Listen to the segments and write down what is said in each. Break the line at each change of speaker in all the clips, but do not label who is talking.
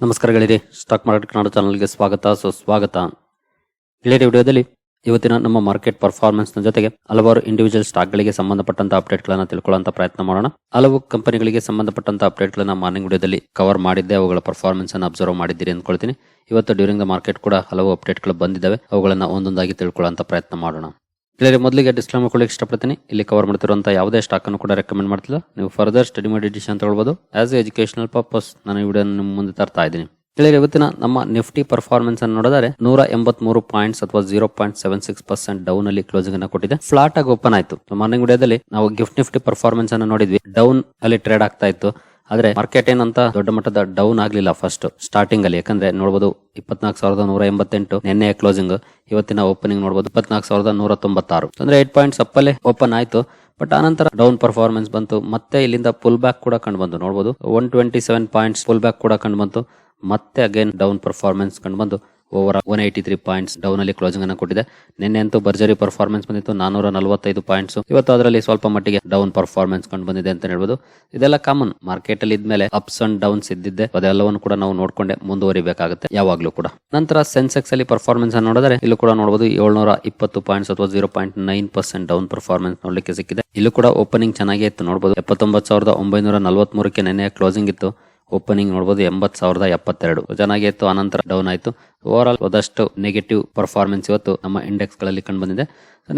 ನಮಸ್ಕಾರ ಗೆಳೆಯರಿ stock market Kannada ಚಾನಲ್ಗೆ ಸ್ವಾಗತ. ಸುಸ್ವಾಗತ ಗೆಳೆಯರಿ, ವಿಡಿಯೋದಲ್ಲಿ ಇವತ್ತಿನ ನಮ್ಮ ಮಾರ್ಕೆಟ್ ಪರ್ಫಾರ್ಮೆನ್ಸ್ನ ಜೊತೆಗೆ ಹಲವಾರು ಇಂಡಿವಿಜುವಲ್ ಸ್ಟಾಕ್ ಗಳಿಗೆ ಸಂಬಂಧಪಟ್ಟಂತ ಅಪ್ಡೇಟ್ ಗಳನ್ನ ತಿಳ್ಕೊಳ್ಳುವಂತ ಪ್ರಯತ್ನ ಮಾಡೋಣ. ಹಲವು ಕಂಪನಿಗಳಿಗೆ ಸಂಬಂಧಪಟ್ಟಂತ ಅಪ್ಡೇಟ್ ಗಳನ್ನ ಮಾರ್ನಿಂಗ್ ವಿಡಿಯೋದಲ್ಲಿ ಕವರ್ ಮಾಡಿದ್ದೆ, ಅವುಗಳ ಪರ್ಫಾರ್ಮೆನ್ಸ್ ಅನ್ನು ಅಬ್ಸರ್ವ್ ಮಾಡಿದ್ದೀರಿ ಅಂದ್ಕೊಳ್ತೀನಿ. ಇವತ್ತು ಡ್ಯೂರಿಂಗ್ ದ ಮಾರ್ಕೆಟ್ ಕೂಡ ಹಲವು ಅಪ್ಡೇಟ್ಗಳು ಬಂದಿದ್ದಾವೆ, ಅವುಗಳನ್ನು ಒಂದೊಂದಾಗಿ ತಿಳ್ಕೊಳ್ಳುವಂತ ಪ್ರಯತ್ನ ಮಾಡೋಣ. ಗೆಳೆಯರಿ ಮೊದಲಿಗೆ ಡಿಸ್ಕ್ಲೇಮರ್ ಕೊಡಲಿಕ್ಕೆ ಇಷ್ಟಪಡ್ತೀನಿ. ಇಲ್ಲಿ ಕವರ್ ಮಾಡ್ತಿರುವಂಥ ಯಾವುದೇ ಸ್ಟಾಕ್ ಅನ್ನು ಕೂಡ ರೆಕಮೆಂಡ್ ಮಾಡ್ತಿಲ್ಲ. ನೀವು ಫರ್ದರ್ ಸ್ಟಡಿ ಮಾಡಿ ಡಿಸಿಷನ್ ಹೇಳ್ಬೋದು ಆಸ್ ಎಜುಕೇಶನಲ್ ಪರ್ಪಸ್ ನಾನು ವಿಡಿಯೋ ನಿಮ್ಮ ಮುಂದೆ ತರ್ತಾ ಇದ್ದೀನಿ. ಗೆಳೆಯರಿ ಇವತ್ತಿನ ನಮ್ಮ ನಿಫ್ಟಿ ಪರ್ಫಾರ್ಮೆನ್ಸ್ ಅನ್ನು ನೋಡಿದರೆ ನೂರ ಎಂಬತ್ಮೂರು ಪಾಯಿಂಟ್ಸ್ ಅಥವಾ zero point seven six percent down ಅಲ್ಲಿ ಕ್ಲೋಸಿಂಗ್ ಅನ್ನು ಕೊಟ್ಟಿದೆ. ಫ್ಲಾಟ್ ಆಗಿ ಓಪನ್ ಆಯಿತು. ಮಾರ್ನಿಂಗ್ ವಿಡಿಯೋದಲ್ಲಿ ನಾವು ಗಿಫ್ಟ್ ನಿಫ್ಟಿ ಪರ್ಫಾರ್ಮೆನ್ಸ್ ಅನ್ನು ನೋಡಿದ್ವಿ. ಡೌನ್ ಅಲ್ಲಿ ಟ್ರೇಡ್ ಆಗ್ತಾ ಇತ್ತು. ಆದ್ರೆ ಮಾರ್ಕೆಟ್ ಏನಂತ ದೊಡ್ಡ ಮಟ್ಟದ ಡೌನ್ ಆಗ್ಲಿಲ್ಲ ಫಸ್ಟ್ ಸ್ಟಾರ್ಟಿಂಗ್ ಅಲ್ಲಿ. ಯಾಕಂದ್ರೆ ನೋಡಬಹುದು ಇಪ್ಪತ್ನಾಲ್ಕು ಸಾವಿರದ ನೂರ ಎಂಬತ್ತೆಂಟು ನಿನ್ನೆ ಕ್ಲೋಸಿಂಗ್ ಇವತ್ತಿನ ಓಪನಿಂಗ್ ನೋಡಬಹುದು ಇಪ್ಪತ್ನಾಲ್ಕು ಸಾವಿರದ ನೂರ ತೊಂಬತ್ತಾರು. ಅಂದ್ರೆ ಏಟ್ ಪಾಯಿಂಟ್ಸ್ ಅಪ್ಪಲ್ಲೇ ಓಪನ್ ಆಯ್ತು. ಬಟ್ ಆನಂತರ ಡೌನ್ ಪರ್ಫಾರ್ಮೆನ್ಸ್ ಬಂತು. ಮತ್ತೆ ಇಲ್ಲಿಂದ ಪುಲ್ ಬ್ಯಾಕ್ ಕೂಡ ಕಂಡು ಬಂತು ನೋಡಬಹುದು one twenty seven points pull back ಕೂಡ ಕಂಡು ಬಂತು ಮತ್ತೆ ಅಗೇನ್ ಡೌನ್ ಪರ್ಫಾರ್ಮೆನ್ಸ್ ಕಂಡು ಬಂದು over one eighty three points down ಅಲ್ಲಿ ಕ್ಲೋಸಿಂಗ್ ಅನ್ನು ಕೊಟ್ಟಿದೆ. ನಿನ್ನೆ ಅಂತೂ ಭರ್ಜರಿ ಪರ್ಫಾರ್ಮೆನ್ಸ್ ಬಂದಿತ್ತು, ನಾನೂರ ನಲವತ್ತೈದು ಪಾಯಿಂಟ್ಸ್. ಇವತ್ತು ಅದರಲ್ಲಿ ಸ್ವಲ್ಪ ಮಟ್ಟಿಗೆ ಡೌನ್ ಪರ್ಫಾರ್ಮೆನ್ಸ್ ಕಂಡು ಬಂದಿದೆ ಅಂತ ಹೇಳ್ಬೋದು. ಇದೆಲ್ಲ ಕಾಮನ್ ಮಾರ್ಕೆಟ್ ಅಲ್ಲಿ ಇದ್ಮೇಲೆ ಅಪ್ಸ್ ಅಂಡ್ ಡೌನ್ಸ್ ಇದ್ದಿದ್ದೆ. ಅದೆಲ್ಲವನ್ನು ಕೂಡ ನಾವು ನೋಡ್ಕೊಂಡೆ ಮುಂದುವರಿಬೇಕಾಗುತ್ತೆ, ಯಾವಾಗ್ಲೂ ಕೂಡ. ನಂತರ ಸೆನ್ಸೆಕ್ಸ್ ಅಲ್ಲಿ ಪರ್ಫಾರ್ಮೆನ್ಸ್ ಅನ್ನು ನೋಡಿದ್ರೆ, ಇಲ್ಲೂ ಕೂಡ ನೋಡಬಹುದು ಏಳ್ನೂರ ಇಪ್ಪತ್ತು ಪಾಯಿಂಟ್ಸ್ ಅಥವಾ zero point nine percent down performance ನೋಡ್ಲಿಕ್ಕೆ ಸಿಕ್ಕಿದೆ. ಇಲ್ಲೂ ಕೂಡ ಓಪನಿಂಗ್ ಚೆನ್ನಾಗಿ ಇತ್ತು ನೋಡಬಹುದು ಎಪ್ಪತ್ತೊಂಬತ್ತು ಸಾವಿರದ ಒಂಬೈನೂರ ನಲವತ್ಮೂರಕ್ಕೆ ನೆನ್ನೆ ಕ್ಲೋಸಿಂಗ್ ಇತ್ತು. ಓಪನಿಂಗ್ ನೋಡಬಹುದು ಎಂಬತ್ ಸಾವಿರದ ಎಪ್ಪತ್ತೆರಡು. ಚೆನ್ನಾಗಿ ಇತ್ತು, ಆನಂತರ ಡೌನ್ ಆಯ್ತು. ಓವರ್ ಆಲ್ ಒಂದಷ್ಟು ನೆಗೆಟಿವ್ ಪರ್ಫಾರ್ಮೆನ್ಸ್ ಇವತ್ತು ನಮ್ಮ ಇಂಡೆಕ್ಸ್ಗಳಲ್ಲಿ ಕಂಡು ಬಂದಿದೆ.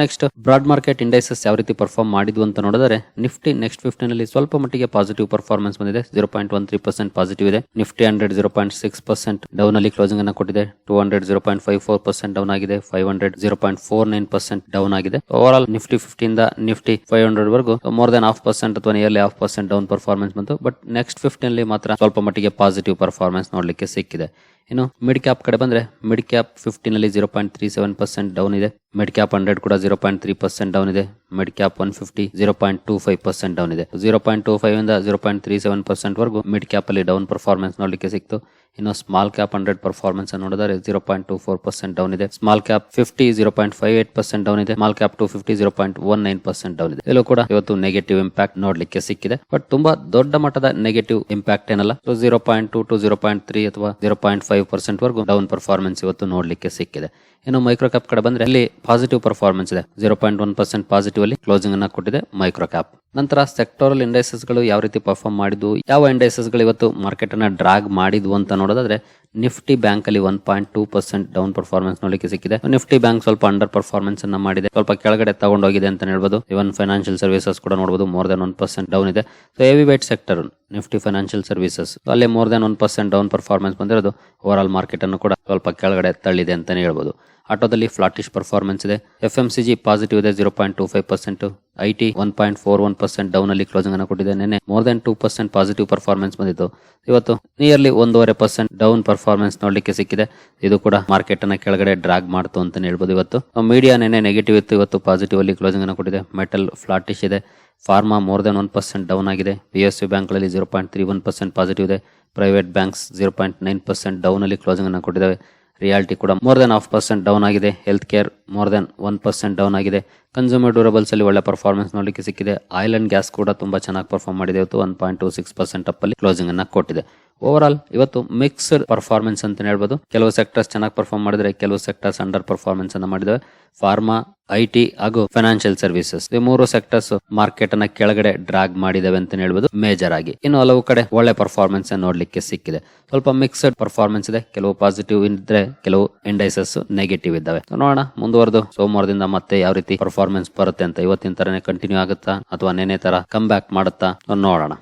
ನೆಕ್ಸ್ಟ್ ಬ್ರಾಡ್ ಮಾರ್ಕೆಟ್ ಇಂಡೆಕ್ಸಸ್ ಯಾವ ರೀತಿ ಪರ್ಫಾರ್ಮ್ ಮಾಡಿದ್ವು ಅಂತ ನೋಡಿದರೆ ನಿಫ್ಟಿ ನೆಕ್ಸ್ಟ್ ಫಿಫ್ಟೀನ್ ಅಲ್ಲಿ ಸ್ವಲ್ಪ ಮಟ್ಟಿಗೆ ಪಾಸಿಟಿವ್ ಪರ್ಫಾರ್ಮೆನ್ಸ್ ಬಂದಿದೆ. Zero point one three percent positive ಇದೆ. Nifty hundred zero point six percent down ಅಲ್ಲಿ ಕ್ಲೋಸಿಂಗ್ ಅನ್ನು ಕೊಟ್ಟಿದೆ. Two hundred zero point five four percent down ಆಗಿದೆ. Five hundred zero point four nine percent down ಆಗಿದೆ. Over all Nifty ಫಿಫ್ಟಿಯಿಂದ Nifty five hundred ವರೆಗೂ more than half percent ಅಥವಾ nearly half percent down performance ಬಂತು. But next ಫಿಫ್ಟಿನಲ್ಲಿ ಮಾತ್ರ ಸ್ವಲ್ಪ ಮಟ್ಟಿಗೆ ಪಾಸಿಟಿವ್ ಪರ್ಫಾರ್ಮೆನ್ಸ್ ನೋಡಲಿಕ್ಕೆ ಸಿಕ್ಕಿದೆ. ಇನ್ನು ಮಿಡ್ ಕ್ಯಾಪ್ ಕಡೆ ಬಂದ್ರೆ ಮಿಡ್ ಕ್ಯಾಪ್ ಫಿಫ್ಟೀನ್ ಅಲ್ಲಿ zero point three seven percent down ಇದೆ. ಮಿಡ್ ಕ್ಯಾಪ್ ಹಂಡ್ರೆಡ್ ಕೂಡ zero point three percent down ಇದೆ. Mid cap one fifty zero point two five percent down ಇದೆ. ಜೀರೋ ಪಾಯಿಂಟ್ ಟೂ ಫೈವ್ ಇಂದ zero point three seven percent ವರೆಗೂ mid cap ಅಲ್ಲಿ down performance ನೋಡಲಿಕ್ಕೆ ಸಿಕ್ತು. ಇನ್ನು small cap hundred performance ನೋಡಿದರೆ zero point two four percent down ಇದೆ. Small cap fifty zero point five eight percent down ಇದೆ. Small cap two fifty zero point one nine percent down ಇದೆ. ಇಲ್ಲೂ ಕೂಡ ಇವತ್ತು ನೆಗೆಟಿವ್ ಇಂಪ್ಯಾಕ್ಟ್ ನೋಡ್ಲಿಕ್ಕೆ ಸಿಕ್ಕಿದೆ. But ತುಂಬಾ ದೊಡ್ಡ ಮಟ್ಟದ ನೆಗೆಟಿವ್ ಇಂಪ್ಯಾಕ್ಟ್ ಏನಲ್ಲ. So zero point two to zero point three ಅಥವಾ ಜೀರೋ ಪಾಯಿಂಟ್ ಫೈವ್ ಪರ್ಸೆಂಟ್ ವರೆಗೂ ಡೌನ್ ಪರ್ಫಾರ್ಮೆನ್ಸ್ ಇವತ್ತು ನೋಡ್ಲಿಕ್ಕೆ ಸಿಕ್ಕಿದೆ. ಇನ್ನು ಮೈಕ್ರೋ ಕ್ಯಾಪ್ ಕಡೆ ಬಂದ್ರೆ ಅಲ್ಲಿ ಪಾಸಿಟಿವ್ ಪರ್ಫಾರ್ಮೆನ್ಸ್ ಇದೆ. Zero point one percent positive ಅಲ್ಲಿ ಕ್ಲೋಸಿಂಗ್ ಅನ್ನ ಕೊಟ್ಟಿದೆ ಮೈಕ್ರೋ ಕ್ಯಾಪ್ ನಂತರ ಸೆಕ್ಟೋರಲ್ ಇಂಡೈಸಸ್ಗಳು ಯಾವ ರೀತಿ ಪರ್ಫಾರ್ಮ್ ಮಾಡಿದ್ವು, ಯಾವ ಇಂಡೈಸಸ್ಗಳು ಇವತ್ತು ಮಾರ್ಕೆಟ್ ಅನ್ನ ಡ್ರಾಗ್ ಮಾಡಿದ್ವು ಅಂತ ನೋಡೋದಾದ್ರೆ ನಿಫ್ಟಿ ಬ್ಯಾಂಕ್ ಅಲ್ಲಿ one point two percent down performance ನೋಡಲಿಕ್ಕೆ ಸಿಕ್ಕಿದೆ. ನಿಫ್ಟಿ ಬ್ಯಾಂಕ್ ಸ್ವಲ್ಪ ಅಂಡರ್ ಪರ್ಫಾರ್ಮೆನ್ಸ್ ಅನ್ನ ಮಾಡಿದೆ. ಸ್ವಲ್ಪ ಕೆಳಗಡೆ ತಗೊಂಡೋಗಿದೆ ಅಂತ ಹೇಳ್ಬೋದು. ಇವನ್ ಫೈನಾನ್ಷಿಯಲ್ ಸರ್ವಿಸಸ್ ಕೂಡ ನೋಡಬಹುದು more than one percent down ಇದೆ. So heavy weight sector Nifty financial services ಅಲ್ಲಿ more than one percent down performance ಬಂದಿರೋದು ಓವರ್ ಆಲ್ ಮಾರ್ಕೆಟ್ ಅನ್ನು ಕೂಡ ಸ್ವಲ್ಪ ಕೆಳಗಡೆ ತಳ್ಳಿದೆ ಅಂತಾನೆ ಹೇಳ್ಬೋದು. ಆಟೋದಲ್ಲಿ ಫ್ಲಾಟಿಶ್ ಪರ್ಫಾರ್ಮೆನ್ಸ್ ಇದೆ. F M C G positive ಇದೆ zero point two five percent I T one point four one percent down ಅಲ್ಲಿ ಕ್ಲೋಸಿಂಗ್ ಅನ್ನು ಕೊಟ್ಟಿದೆ. ನಿನ್ನೆ more than two percent positive performance ಬಂದಿತ್ತು. ಇವತ್ತು ನಿಯರ್ಲಿ ಒಂದೂವರೆ ಪರ್ಸೆಂಟ್ ಡೌನ್ ಪರ್ಫಾರ್ಮೆನ್ಸ್ ನೋಡ್ಲಿಕ್ಕೆ ಸಿಕ್ಕಿದೆ. ಇದು ಕೂಡ ಮಾರ್ಕೆಟ್ ಅನ್ನ ಕೆಳಗಡೆ ಡ್ರಾಗ್ ಮಾಡ್ತು ಅಂತ ಹೇಳ್ಬೋದು ಇವತ್ತು. ಮೀಡಿಯಾ ನಿನ್ನೆ ನೆಗೆಟಿವ್ ಇತ್ತು, ಇವತ್ತು ಪಾಸಿಟಿವ್ ಅಲ್ಲಿ ಕ್ಲೋಸಿಂಗ್ ಅನ್ನು ಕೊಟ್ಟಿದೆ. ಮೆಟಲ್ ಫ್ಲಾಟಿಶ್ ಇದೆ. Pharma more than one percent down ಆಗಿದೆ. ಪಿ ಎಸ್ ಯು ಬ್ಯಾಂಕ್ಗಳಲ್ಲಿ zero point three one percent positive ಇದೆ. Private banks zero point nine percent down ಅಲ್ಲಿ ಕ್ಲೋಸಿಂಗ್ ಅನ್ನು ಕೊಟ್ಟಿದ್ದಾವೆ. ರಿಯಾಲಿಟಿ ಕೂಡ more than half percent down ಆಗಿದೆ. Health care more than one percent down ಆಗಿದೆ. Consumer durables ಅಲ್ಲಿ ಒಳ್ಳೆ ಪರ್ಫಾರ್ಮೆನ್ಸ್ ನೋಡಲಿಕ್ಕೆ ಸಿಕ್ಕಿದೆ. ಆಯಿಲ್ ಅಂಡ್ ಗ್ಯಾಸ್ ಕೂಡ ತುಂಬಾ ಚೆನ್ನಾಗಿ ಪರ್ಫಾರ್ಮ್ ಮಾಡಿದೆ. ಇವತ್ತು one point two six percent up ಅಲ್ಲಿ ಕ್ಲೋಸಿಂಗ್ ಅನ್ನ ಕೊಟ್ಟಿದೆ. ಓವರ್ ಆಲ್ ಇವತ್ತು ಮಿಕ್ಸ್ಡ್ ಪರ್ಫಾರ್ಮೆನ್ಸ್ ಅಂತ ಹೇಳ್ಬೋದು. ಕೆಲವು ಸೆಕ್ಟರ್ಸ್ ಚೆನ್ನಾಗಿ ಪರ್ಫಾರ್ಮ್ ಮಾಡಿದ್ರೆ, ಕೆಲವು ಸೆಕ್ಟರ್ಸ್ ಅಂಡರ್ ಪರ್ಫಾರ್ಮೆನ್ಸ್ ಅನ್ನ ಮಾಡಿದಾವೆ. ಫಾರ್ಮಾ ಐ ಟಿ ಹಾಗೂ ಫೈನಾನ್ಷಿಯಲ್ ಸರ್ವಿಸಸ್ ಈ ಮೂರು ಸೆಕ್ಟರ್ಸ್ ಮಾರ್ಕೆಟ್ ಅನ್ನ ಕೆಳಗಡೆ ಡ್ರಾಗ್ ಮಾಡಿದಾವೆ ಅಂತ ಹೇಳ್ಬೋದು. ಮೇಜರ್ ಆಗಿ. ಇನ್ನು ಹಲವು ಕಡೆ ಒಳ್ಳೆ ಪರ್ಫಾರ್ಮೆನ್ಸ್ ನೋಡ್ಲಿಕ್ಕೆ ಸಿಕ್ಕಿದೆ. ಸ್ವಲ್ಪ ಮಿಕ್ಸ್ಡ್ ಪರ್ಫಾರ್ಮೆನ್ಸ್ ಇದೆ. ಕೆಲವು ಪಾಸಿಟಿವ್ ಇದ್ರೆ, ಕೆಲವು ಇಂಡೈಸಸ್ ನೆಗೆಟಿವ್ ಇದ್ದಾವೆ. ನೋಡೋಣ, ಮುಂದುವರೆದು. ಸೋಮವಾರದಿಂದ ಮತ್ತೆ ಯಾವ ರೀತಿ ಪರ್ಫಾರ್ಮೆನ್ಸ್ ಬರುತ್ತೆ ಅಂತ ಇವತ್ತಿನ ತರನೇ ಕಂಟಿನ್ಯೂ ಆಗುತ್ತಾ ಅಥವಾ ನೆನೆ ತರ ಕಮ್ ಬ್ಯಾಕ್ ಮಾಡುತ್ತಾ ನೋಡೋಣ.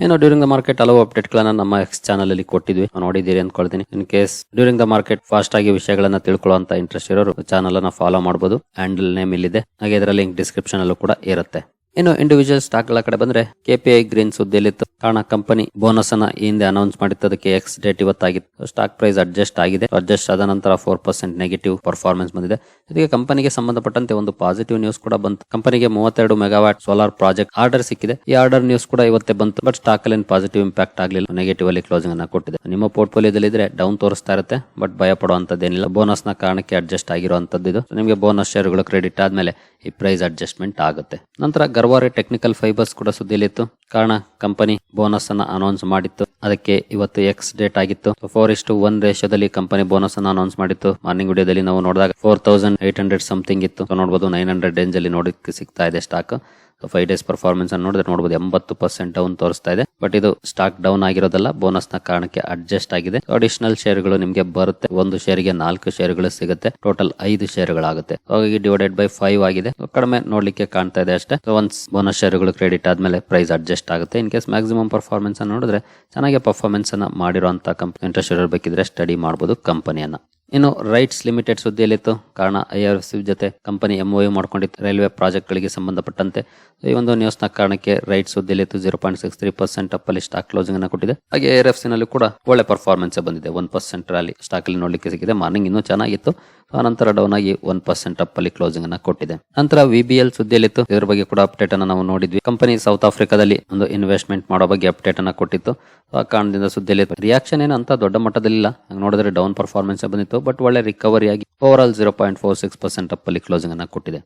ಏನೋ ಡ್ಯೂರಿಂಗ್ ದ ಮಾರ್ಕೆಟ್ ಹಲವು ಅಪ್ಡೇಟ್ ಗಳನ್ನ ನಮ್ಮ ಎಕ್ಸ್ ಚಾನಲ್ ಅಲ್ಲಿ ಕೊಟ್ಟಿದ್ವಿ. ನೋಡಿದ್ದೀರಿ ಅನ್ಕೊಳ್ತೀನಿ in case during the market fast ಆಗಿ ವಿಷಯಗಳನ್ನ ತಿಳ್ಕೊಳ್ಳುವಂತ ಇಂಟ್ರೆಸ್ಟ್ ಇರೋರು ಚಾನಲ್ ಅನ್ನ ಫಾಲೋ ಮಾಡಬಹುದು ಹ್ಯಾಂಡಲ್ ನೇಮ್ ಇಲ್ಲಿದೆ. ಹಾಗೆ ಇದರ ಲಿಂಕ್ ಡಿಸ್ಕ್ರಿಪ್ಷನ್ ಅಲ್ಲೂ ಕೂಡ ಇರುತ್ತೆ. ಇನ್ನು ಇಂಡಿವಿಜುವಲ್ ಸ್ಟಾಕ್ಗಳ ಕಡೆ ಬಂದ್ರೆ ಕೆಪಿಐ ಗ್ರೀನ್ ಸುದ್ದಿಯಲ್ಲಿ ಕಾರಣ ಕಂಪನಿ ಬೋನಸ್ ಅನ್ನ ಈ ಹಿಂದೆ ಅನೌನ್ಸ್ ಮಾಡಿತ್ತು ಅದಕ್ಕೆ ಎಕ್ಸ್ ಡೇಟ್ ಇವತ್ತಾಗಿತ್ತು. ಸ್ಟಾಕ್ ಪ್ರೈಸ್ ಅಡ್ಜಸ್ಟ್ ಆಗಿದೆ. ಅಡ್ಜಸ್ಟ್ ಆದ ನಂತರ ಫೋರ್ ಪರ್ಸೆಂಟ್ ನೆಗೆಟಿವ್ ಪರ್ಫಾರ್ಮೆನ್ಸ್ ಬಂದಿದೆ. ಇದಕ್ಕೆ ಕಂಪನಿಗೆ ಸಂಬಂಧಪಟ್ಟಂತೆ ಒಂದು ಪಾಸಿಟಿವ್ ನ್ಯೂಸ್ ಕೂಡ ಬಂತು. ಕಂಪನಿಗೆ ಮೂವತ್ತೆರಡು ಮೆಗಾವ್ಯಾಟ್ ಸೋಲಾರ್ ಪ್ರಾಜೆಕ್ಟ್ ಆರ್ಡರ್ ಸಿಕ್ಕಿದೆ. ಈ ಆರ್ಡರ್ ನ್ಯೂಸ್ ಕೂಡ ಇವತ್ತೇ ಬಂತು. ಬಟ್ ಸ್ಟಾಕ್ ಅಲ್ಲಿ ಪಾಸಿಟಿವ್ ಇಂಪ್ಯಾಕ್ಟ್ ಆಗಲಿಲ್ಲ. ನೆಗೆಟಿವ್ ಅಲ್ಲಿ ಕ್ಲೋಸಿಂಗ್ ಅನ್ನ ಕೊಟ್ಟಿದೆ. ನಿಮ್ಮ ಪೋರ್ಟ್ಫೋಲಿಯೋದಲ್ಲಿ ಇದ್ರೆ ಡೌನ್ ತೋರಿಸ್ತಾ ಇರುತ್ತೆ. ಬಟ್ ಭಯ ಪಡುವಂತದ್ದೇನಿಲ್ಲ ಬೋನಸ್ನ ಕಾರಣಕ್ಕೆ ಅಡ್ಜಸ್ಟ್ ಆಗಿರುವಂತದ್ದು ಇದು. ನಿಮಗೆ ಬೋನಸ್ ಶೇರ್ಗಳು ಕ್ರೆಡಿಟ್ ಆದ್ಮೇಲೆ ಈ ಪ್ರೈಸ್ ಅಡ್ಜಸ್ಟ್ಮೆಂಟ್ ಆಗುತ್ತೆ. ನಂತರ ಗರ್ವಾರೆ ಟೆಕ್ನಿಕಲ್ ಫೈಬರ್ಸ್ ಕೂಡ ಸುದ್ದಿಲಿತ್ತು ಕಾರಣ ಕಂಪನಿ ಬೋನಸ್ ಅನ್ನ ಅನೌನ್ಸ್ ಮಾಡಿತ್ತು. ಅದಕ್ಕೆ ಇವತ್ತು ಎಕ್ಸ್ ಡೇಟ್ ಆಗಿತ್ತು. ಫೋರ್ ಇಷ್ಟು ಒನ್ ರೇಷದಲ್ಲಿ ಕಂಪನಿ ಬೋನಸ್ ಅನ್ನ ಅನೌನ್ಸ್ ಮಾಡಿತ್ತು. ಮಾರ್ನಿಂಗ್ ವಿಡಿಯೋದಲ್ಲಿ ನಾವು ನೋಡಿದಾಗ four thousand eight hundred something ಇತ್ತು. ನೋಡಬಹುದು ನೈನ್ ಹಂಡ್ರೆಡ್ ರೇಂಜ್ ಅಲ್ಲಿ ನೋಡಕ್ಕೆ ಸಿಗ್ತಾ ಇದೆ ಸ್ಟಾಕ್ ಫೈವ್ ಡೇಸ್ ಪರ್ಫಾರ್ಮೆನ್ಸ್ ಅನ್ನು ನೋಡಿದ್ರೆ ನೋಡಬಹುದು ಎಂಬತ್ತು ಪರ್ಸೆಂಟ್ ಡೌನ್ ತೋರಿಸ್ತಾ ಇದೆ. ಬಟ್ ಇದು ಸ್ಟಾಕ್ ಡೌನ್ ಆಗಿರೋದಲ್ಲ ಬೋನಸ್ನ ಕಾರಣಕ್ಕೆ ಅಡ್ಜಸ್ಟ್ ಆಗಿದೆ. ಅಡಿಷನಲ್ ಶೇರ್ಗಳು ನಿಮಗೆ ಬರುತ್ತೆ. ಒಂದು ಶೇರ್ಗೆ ನಾಲ್ಕು ಶೇರ್ಗಳು ಸಿಗುತ್ತೆ. ಟೋಟಲ್ ಐದು ಶೇರ್ಗಳಾಗುತ್ತೆ ಹಾಗಾಗಿ ಡಿವೈಡೆಡ್ ಬೈ ಫೈವ್ ಆಗಿದೆ. ಕಡಿಮೆ ನೋಡ್ಲಿಕ್ಕೆ ಕಾಣ್ತಾ ಇದೆ ಅಷ್ಟೇ. ಒನ್ಸ್ ಬೋನಸ್ ಶೇರ್ಗಳು ಕ್ರೆಡಿಟ್ ಆದ್ಮೇಲೆ ಪ್ರೈಸ್ ಅಡ್ಜಸ್ಟ್ ಆಗುತ್ತೆ. ಇನ್ ಕೇಸ್ ಮ್ಯಾಕ್ಸಿಮಮ್ ಪರ್ಫಾರ್ಮೆನ್ಸ್ ಅನ್ನು ನೋಡಿದ್ರೆ ಚೆನ್ನಾಗಿ ಪರ್ಫಾರ್ಮೆನ್ಸ್ ಅನ್ನ ಮಾಡಿರುವಂತಹ ಕಂಪನಿ ಇಂಟ್ರೆಸ್ಟ್ ಇರಬೇಕಿದ್ರೆ ಸ್ಟಡಿ ಮಾಡಬಹುದು ಕಂಪನಿಯನ್ನ ಇನ್ನು ರೈಟ್ಸ್ ಲಿಮಿಟೆಡ್ ಸುದ್ದಿಯಲ್ಲಿತ್ತು. ಕಾರಣ ಐ ಆರ್ ಸಿ ಜೊತೆ ಕಂಪನಿ ಎಂಒಯು ಮಾಡ್ಕೊಂಡಿತ್ತು. ರೈಲ್ವೆ ಪ್ರಾಜೆಕ್ಟ್ಗಳಿಗೆ ಸಂಬಂಧಪಟ್ಟಂತೆ ಈ ಒಂದು ನ್ಯೂಸ್ನ ಕಾರಣಕ್ಕೆ RITES ಸುದ್ದಿಯಲ್ಲಿತ್ತು. Zero point six three percent ಅಪ್ಪಲ್ಲಿ stock closing ಅನ್ನು ಕೊಟ್ಟಿದೆ. ಹಾಗೆ ಎರ್ ಎಫ್ ಸಿನಲ್ಲಿ ಕೂಡ ಒಳ್ಳೆ ಪರ್ಫಾರ್ಮೆನ್ಸ್ ಬಂದಿದೆ. ಒನ್ ಪರ್ಸೆಂಟ್ ರಾಲಿ ಸ್ಟಾಕ್ ಅಲ್ಲಿ ನೋಡ್ಲಿಕ್ಕೆ ಸಿಕ್ಕಿದೆ. ಮಾರ್ನಿಂಗ್ ಇನ್ನೂ ಚೆನ್ನಾಗಿತ್ತು. ಆನಂತರ ನಂತರ ಡೌನ್ ಆಗಿ ಒನ್ ಪರ್ಸೆಂಟ್ ಅಪ್ ಅಲ್ಲಿ ಕ್ಲೋಸಿಂಗ್ ಅನ್ನು ಕೊಟ್ಟಿದೆ. ನಂತರ ವಿ ಬಿ ಎಲ್ ಸುದ್ದಿಯಲ್ಲಿತ್ತು. ಇದರ ಬಗ್ಗೆ ಕೂಡ ಅಪ್ಡೇಟ್ ಅನ್ನು ನಾವು ನೋಡಿದ್ವಿ. ಕಂಪನಿ ಸೌತ್ ಆಫ್ರಿಕಾದಲ್ಲಿ ಒಂದು ಇನ್ವೆಸ್ಟ್ಮೆಂಟ್ ಮಾಡೋ ಬಗ್ಗೆ ಅಪ್ಡೇಟ್ ಅನ್ನು ಕೊಟ್ಟಿತ್ತು. ಆ ಕಾರಣದಿಂದ ಸುದ್ದಿಯಲ್ಲಿ ರಿಯಾಕ್ಷನ್ ಏನು ಅಂತ ದೊಡ್ಡ ಮಟ್ಟದಲ್ಲಿಲ್ಲ. ಹಂಗ್ ನೋಡಿದ್ರೆ ಡೌನ್ ಪರ್ಫಾರ್ಮೆನ್ಸ್ ಬಂದಿತ್ತು. ಬಟ್ ಒಳ್ಳೆ ರಿಕವರಿ ಆಗಿ over all zero point four six percent ಅಪ್ಪಲ್ಲಿ closing ಅನ್ನು ಕೊಟ್ಟಿದೆ.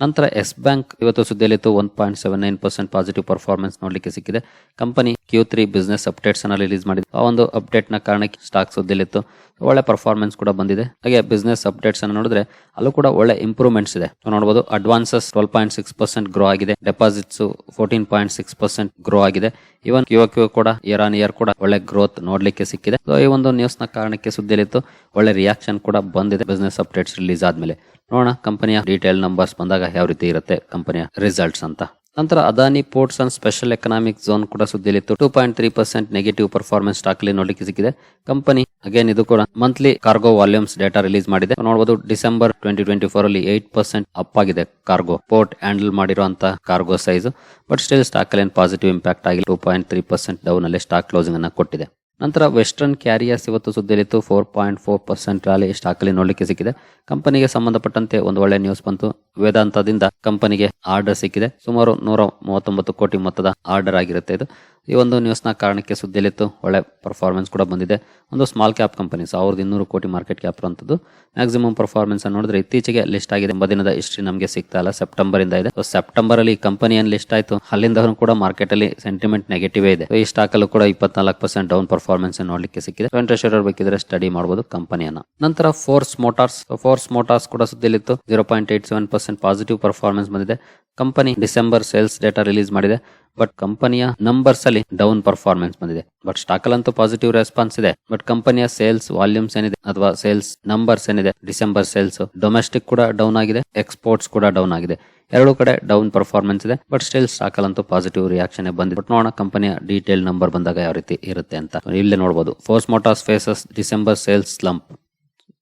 ನಂತರ ಎಸ್ ಬ್ಯಾಂಕ್ ಇವತ್ತು ಸುದ್ದಿಯಲ್ಲಿತ್ತು one point seven nine percent positive performance ನೋಡ್ಲಿಕ್ಕೆ ಸಿಕ್ಕಿದೆ. Company Q three business updates ಅನ್ನು ರಿಲೀಸ್ ಮಾಡಿದೆ. ಆ ಒಂದು ಅಪ್ಡೇಟ್ನ ಕಾರಣಕ್ಕೆ ಸ್ಟಾಕ್ ಸುದ್ದಿಯಲ್ಲಿತ್ತು. ಒಳ್ಳೆ ಪರ್ಫಾರ್ಮೆನ್ಸ್ ಕೂಡ ಬಂದಿದೆ. ಹಾಗೆ ಬಿಸ್ನೆಸ್ ಅಪ್ಡೇಟ್ಸ್ ಅನ್ನು ನೋಡಿದ್ರೆ ಅಲ್ಲೂ ಕೂಡ ಒಳ್ಳೆ ಇಂಪ್ರೂವ್ಮೆಂಟ್ಸ್ ಇದೆ. ನೋಡಬಹುದು advances twelve point six percent grow ಆಗಿದೆ. Deposits fourteen point six percent grow ಆಗಿದೆ. ಇವನ್ ಯುವಕ ಕೂಡ ಇಯರ್ ಇಯರ್ ಕೂಡ ಒಳ್ಳೆ ಗ್ರೋತ್ ನೋಡ್ಲಿಕ್ಕೆ ಸಿಕ್ಕಿದೆ. ಸೊ ಈ ಒಂದು ನ್ಯೂಸ್ನ ಕಾರಣಕ್ಕೆ ಸುದ್ದಿಲಿತ್ತು ಒಳ್ಳೆ ರಿಯಾಕ್ಷನ್ ಕೂಡ ಬಂದಿದೆ. ಬಿಸ್ನೆಸ್ ಅಪ್ಡೇಟ್ಸ್ ರಿಲೀಸ್ ಆದ್ಮೇಲೆ. ನೋಡೋಣ ಕಂಪನಿಯ ಡೀಟೇಲ್ ನಂಬರ್ಸ್ ಬಂದಾಗ ಯಾವ ರೀತಿ ಇರುತ್ತೆ ಕಂಪನಿಯ ರಿಸಲ್ಟ್ಸ್ ಅಂತ. ನಂತರ Adani ports and special economic zone ಕೂಡ ಸುದ್ದಿಯಲ್ಲಿತ್ತು two point three percent negative performance stock ಅಲ್ಲಿ ನೋಡ್ಲಿಕ್ಕೆ ಸಿಕ್ಕಿದೆ. ಕಂಪನಿ ಅಗೇನ್ ಇದು ಕೂಡ monthly cargo volumes data release ಮಾಡಿದೆ. ನೋಡಬಹುದು ಡಿಸೆಂಬರ್ ಟ್ವೆಂಟಿ ಟ್ವೆಂಟಿ ಫೋರ್ ಅಲ್ಲಿ ಏಟ್ ಪರ್ಸೆಂಟ್ ಅಪ್ ಆಗಿದೆ ಕಾರ್ಗೋ ಪೋರ್ಟ್ ಹ್ಯಾಂಡಲ್ ಮಾಡಿರುವಂತಹ cargo size but still stock ಅಲ್ಲಿ ಪಾಸಿಟಿವ್ ಇಂಪ್ಯಾಕ್ಟ್ ಆಗಿ two point three percent down ಅಲ್ಲಿ ಸ್ಟಾಕ್ ಕ್ಲೋಸಿಂಗ್ ಅನ್ನ ಕೊಟ್ಟಿದೆ. ನಂತರ ವೆಸ್ಟರ್ನ್ ಕ್ಯಾರಿಯರ್ಸ್ ಇವತ್ತು ಸುದ್ದಿಯಲ್ಲಿತ್ತು. Four point four percent rally ಸ್ಟಾಕಲ್ಲಿ ನೋಡಲಿಕ್ಕೆ ಸಿಕ್ಕಿದೆ. ಕಂಪನಿಗೆ ಸಂಬಂಧಪಟ್ಟಂತೆ ಒಂದು ಒಳ್ಳೆ ನ್ಯೂಸ್ ಬಂತು. ವೇದಾಂತದಿಂದ ಕಂಪನಿಗೆ ಆರ್ಡರ್ ಸಿಕ್ಕಿದೆ. ಸುಮಾರು ನೂರ ಮೂವತ್ತೊಂಬತ್ತು ಕೋಟಿ ಮೊತ್ತದ ಆರ್ಡರ್ ಆಗಿರುತ್ತೆ ಇದು. ಈ ಒಂದು ನ್ಯೂಸ್ನ ಕಾರಣಕ್ಕೆ ಸುದ್ದಿಯಲ್ಲಿತ್ತು. ಒಳ್ಳೆ ಪರ್ಫಾರ್ಮೆನ್ಸ್ ಕೂಡ ಬಂದಿದೆ. ಒಂದು ಸ್ಮಾಲ್ ಕ್ಯಾಪ್ ಕಂಪನಿ ಸಾವಿರದ ಇನ್ನೂರು ಕೋಟಿ ಮಾರ್ಕೆಟ್ ಕ್ಯಾಪ್ ಅಂತದ್ದು ಮ್ಯಾಕ್ಸಿಮಮ್ ಪರ್ಫಾರ್ಮೆನ್ಸ್ ನೋಡಿದ್ರೆ ಇತ್ತೀಚೆಗೆ ಲಿಸ್ಟ್ ಆಗಿದೆ. ಎಂಬ ದಿನದ ಹಿಸ್ಟ್ರಿ ನಮಗೆ ಸಿಗ್ತಾ ಇಲ್ಲ. ಸೆಪ್ಟೆಂಬರ್ ಇಂದ ಇದೆ. ಸೆಪ್ಟೆಂಬರ್ ಅಲ್ಲಿ ಕಂಪನಿ ಏನ್ ಲಿಸ್ಟ್ ಆಯ್ತು? ಅಲ್ಲಿಂದ ಕೂಡ ಮಾರ್ಕೆಟ್ ಅಲ್ಲಿ ಸೆಂಟಿಮೆಂಟ್ ನೆಗೆಟಿವ್ ಇದೆ. ಈ ಸ್ಟಾಕ್ ಅಲ್ಲೂ ಕೂಡ ಇಪ್ಪತ್ನಾಲ್ಕು ಪರ್ಸೆಂಟ್ ಡೌನ್ ಪರ್ಫಾರ್ಮೆನ್ಸ್ ನೋಡ್ಲಿಕ್ಕೆ ಸಿಕ್ಕಿದೆ. ಇಂಟ್ರೆಸ್ಟ್ ಬೇಕಿದ್ರೆ ಸ್ಟಡಿ ಮಾಡಬಹುದು ಕಂಪನಿಯನ್ನ ನಂತರ ಫೋರ್ಸ್ ಮೋಟಾರ್ಸ್ ಫೋರ್ಸ್ ಮೋಟಾರ್ಸ್ ಕೂಡ ಸುದ್ದಿಲಿತ್ತು zero point eight seven percent positive performance ಬಂದಿದೆ. Company December sales data release ಮಾಡಿದೆ. ಬಟ್ ಕಂಪನಿಯ ನಂಬರ್ಸ್ ಅಲ್ಲಿ ಡೌನ್ ಪರ್ಫಾರ್ಮೆನ್ಸ್ ಬಂದಿದೆ. ಬಟ್ ಸ್ಟಾಕ್ ಅಲ್ಲಂತೂ ಪಾಸಿಟಿವ್ ರೆಸ್ಪಾನ್ಸ್ ಇದೆ. ಬಟ್ ಕಂಪನಿಯ ಸೇಲ್ಸ್ ವಾಲ್ಯೂಮ್ಸ್ ಏನಿದೆ? ಅಥವಾ ಸೇಲ್ಸ್ ನಂಬರ್ಸ್ ಏನಿದೆ? ಡಿಸೆಂಬರ್ ಸೇಲ್ಸ್ ಡೊಮೆಸ್ಟಿಕ್ ಕೂಡ ಡೌನ್ ಆಗಿದೆ. ಎಕ್ಸ್ಪೋರ್ಟ್ಸ್ ಕೂಡ ಡೌನ್ ಆಗಿದೆ. ಎರಡು ಕಡೆ ಡೌನ್ ಪರ್ಫಾರ್ಮೆನ್ಸ್ ಇದೆ. ಬಟ್ ಸ್ಟಿಲ್ ಸ್ಟಾಕ್ ಅಲ್ಲಂತೂ ಪಾಸಿಟಿವ್ ರಿಯಾಕ್ಷನ್ ಬಂದಿದೆ. ಬಟ್ ನೋಡೋಣ ಕಂಪನಿಯ ಡೀಟೇಲ್ ನಂಬರ್ ಬಂದಾಗ ಯಾವ ರೀತಿ ಇರುತ್ತೆ ಅಂತ. ಇಲ್ಲೇ ನೋಡಬಹುದು force motors faces December sales slump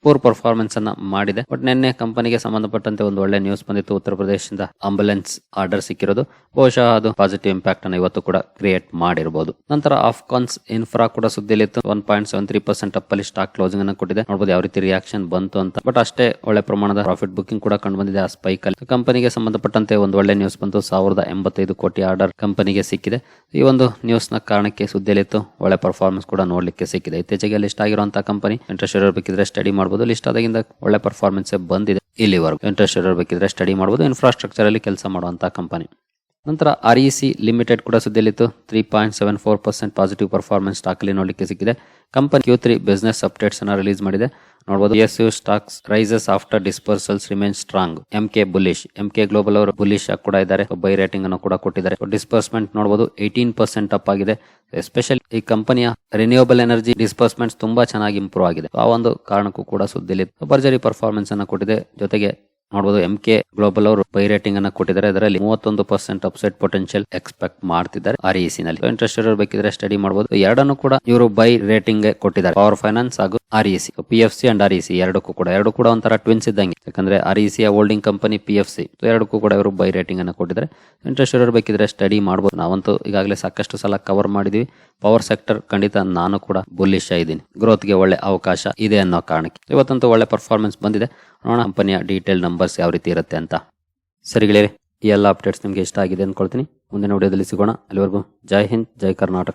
poor performance ಅನ್ನ ಮಾಡಿದೆ. ಬಟ್ ನಿನ್ನೆ ಕಂಪನಿಗೆ ಸಂಬಂಧಪಟ್ಟಂತೆ ಒಂದು ಒಳ್ಳೆ ನ್ಯೂಸ್ ಬಂದಿತ್ತು. ಉತ್ತರ ಪ್ರದೇಶದಿಂದ ಆಂಬುಲೆನ್ಸ್ ಆರ್ಡರ್ ಸಿಕ್ಕಿರೋದು. ಬಹುಶಃ ಅದು ಪಾಸಿಟಿವ್ ಇಂಪ್ಯಾಕ್ಟ್ ಅನ್ನು ಇವತ್ತು ಕೂಡ ಕ್ರಿಯೇಟ್ ಮಾಡಿರಬಹುದು ನಂತರ ಆಫ್ಕಾನ್ಸ್ ಇನ್ಫ್ರಾ ಕೂಡ ಸುದ್ದಿಯಲ್ಲಿತ್ತು. One point seven three percent up ಅಲ್ಲಿ ಸ್ಟಾಕ್ ಕ್ಲೋಸಿಂಗ್ ಅನ್ನು ಕೊಟ್ಟಿದೆ. ನೋಡಬಹುದು ಯಾವ ರೀತಿ ರಿಯಾಕ್ಷನ್ ಬಂತು ಅಂತ. ಬಟ್ ಅಷ್ಟೇ ಒಳ್ಳೆ ಪ್ರಮಾಣದ ಪ್ರಾಫಿಟ್ ಬುಕಿಂಗ್ ಕೂಡ ಕಂಡು ಬಂದಿದೆ ಆ ಸ್ಪೈಕ್ ಅಲ್ಲಿ. ಕಂಪನಿಗೆ ಸಂಬಂಧಪಟ್ಟಂತೆ ಒಂದು ಒಳ್ಳೆ ನ್ಯೂಸ್ ಬಂತು. ಸಾವಿರದ ಎಂಬತ್ತೈದು ಕೋಟಿ ಆರ್ಡರ್ ಕಂಪನಿಗೆ ಸಿಕ್ಕಿದೆ. ಈ ಒಂದು ನ್ಯೂಸ್ನ ಕಾರಣಕ್ಕೆ ಸುದ್ದಿಯಲ್ಲಿತ್ತು. ಒಳ್ಳೆ ಪರ್ಫಾರ್ಮೆನ್ಸ್ ಕೂಡ ನೋಡ್ಲಿಕ್ಕೆ ಸಿಕ್ಕಿದೆ. ಇತ್ತೀಚೆಗೆ ಲಿಸ್ಟ್ ಆಗಿರುವಂತಹ ಕಂಪನಿ ಇಂಟ್ರೆಸ್ಟ್ ಇರಬೇಕಿದ್ರೆ ಸ್ಟಡಿ ಮಾಡಬಹುದು ಲಿಸ್ಟ್ ಆದಾಗಿಂದ ಒಳ್ಳೆ ಪರ್ಫಾರ್ಮೆನ್ಸ್ ಬಂದಿದೆ. ಇಲ್ಲಿವರೆಗೂ ಇಂಟ್ರೆಸ್ಟ್ ಇರಬೇಕಿದ್ರೆ ಸ್ಟಡಿ ಮಾಡಬಹುದು ಇನ್ಫ್ರಾಸ್ಟ್ರಕ್ಚರ್ ಅಲ್ಲಿ ಕೆಲಸ ಮಾಡುವಂತಹ ಕಂಪನಿ ನಂತರ ಆರ್ ಲಿಮಿಟೆಡ್ ಕೂಡ ಸುದ್ದಿಯಲ್ಲಿತ್ತು. Three point seven four percent positive performance stock ಅಲ್ಲಿ ನೋಡಲಿಕ್ಕೆ ಸಿಕ್ಕಿದೆ. Company Q three business updates ಅನ್ನ ರಿಲೀಸ್ ಮಾಡಿದೆ. ನೋಡಬಹುದು S U stocks rises after disbursals remain strong M K bullish M K global ಅವರು bullish ಕೂಡ ಇದ್ದಾರೆ. ಬೈ ರೇಟಿಂಗ್ ಅನ್ನು ಕೂಡ ಕೊಟ್ಟಿದ್ದಾರೆ. ಡಿಸ್ಪರ್ಸ್ಮೆಂಟ್ ನೋಡಬಹುದು ಏಯ್ಟೀನ್ ಪರ್ಸೆಂಟ್ ಅಪ್ ಆಗಿದೆ. ಎಸ್ಪೆಷಲಿ ಈ ಕಂಪನಿಯ ರಿನ್ಯೂವಬಲ್ ಎನರ್ಜಿ ಡಿಸ್ಪರ್ಸ್ಮೆಂಟ್ ತುಂಬಾ ಚೆನ್ನಾಗಿ ಇಂಪ್ರೂವ್ ಆಗಿದೆ. ಆ ಒಂದು ಕಾರಣಕ್ಕೂ ಕೂಡ ಸುದ್ದಿಲಿ ಭರ್ಜರಿ ಪರ್ಫಾರ್ಮೆನ್ಸ್ ಅನ್ನ ಕೊಟ್ಟಿದೆ. ಜೊತೆಗೆ ನೋಡಬಹುದು ಎಂ ಕೆ ಗ್ಲೋಬಲ್ ಅವರು ಬೈ ರೇಟಿಂಗ್ ಅನ್ನ ಕೊಟ್ಟಿದ್ದಾರೆ. ಅದರಲ್ಲಿ ಮೂವತ್ತೊಂದು ಪರ್ಸೆಂಟ್ ಅಪ್ಸೈಡ್ ಪೊಟೆನ್ಶಿಯಲ್ ಎಕ್ಸ್ಪೆಕ್ಟ್ ಮಾಡ್ತಿದ್ದಾರೆ ಆರ್ ಇ ಸಿ ನಲ್ಲಿ. ಇಂಟ್ರೆಸ್ಟ್ ಇರೋರು ಬೇಕಿದ್ರೆ ಸ್ಟಡಿ ಮಾಡಬಹುದು ಎರಡನ್ನು ಕೂಡ ಇವರು ಬೈ ರೇಟಿಂಗ್ ಕೊಟ್ಟಿದ್ದಾರೆ. ಪವರ್ ಫೈನಾನ್ಸ್ ಹಾಗೂ R E C P F C and R E C ಎರಡಕ್ಕೂ ಕೂಡ. ಎರಡು ಕೂಡ ಒಂಥರ ಟ್ವಿನ್ಸ್ ಇದ್ದಂಗೆ. ಯಾಕಂದ್ರೆ R E C holding company P F C ಎರಡಕ್ಕೂ ಕೂಡ ಇವರು ಬೈ ರೇಟಿಂಗ್ ಅನ್ನು ಕೊಟ್ಟಿದ್ದಾರೆ. ಇಂಟ್ರೆಸ್ಟ್ ಇರೋರು ಬೇಕಿದ್ರೆ ಸ್ಟಡಿ ಮಾಡಬಹುದು ನಾವಂತೂ ಈಗಾಗಲೇ ಸಾಕಷ್ಟು ಸಲ ಕವರ್ ಮಾಡಿದ್ವಿ. ಪವರ್ ಸೆಕ್ಟರ್ ಖಂಡಿತ ನಾನು ಕೂಡ ಬುಲ್ಲಿಶ್ ಆಗಿದ್ದೀನಿ ಗ್ರೋತ್ಗೆ ಒಳ್ಳೆ ಅವಕಾಶ ಇದೆ ಅನ್ನೋ ಕಾರಣಕ್ಕೆ. ಇವತ್ತಂತೂ ಒಳ್ಳೆ ಪರ್ಫಾರ್ಮೆನ್ಸ್ ಬಂದಿದೆ. ನೋಡೋಣ. ಕಂಪನಿಯ ಡೀಟೇಲ್ ನಂಬರ್ಸ್ ಯಾವ ರೀತಿ ಇರುತ್ತೆ ಅಂತ. ಸರಿಗಳೇ ಈ ಎಲ್ಲ ಅಪ್ಡೇಟ್ಸ್ ನಿಮಗೆ ಇಷ್ಟ ಆಗಿದೆ ಅಂದ್ಕೊಳ್ತೀನಿ. ಮುಂದಿನ ವಿಡಿಯೋದಲ್ಲಿ ಸಿಗೋಣ. ಅಲ್ಲಿವರೆಗೂ ಜೈ ಹಿಂದ್, ಜೈ ಕರ್ನಾಟಕ.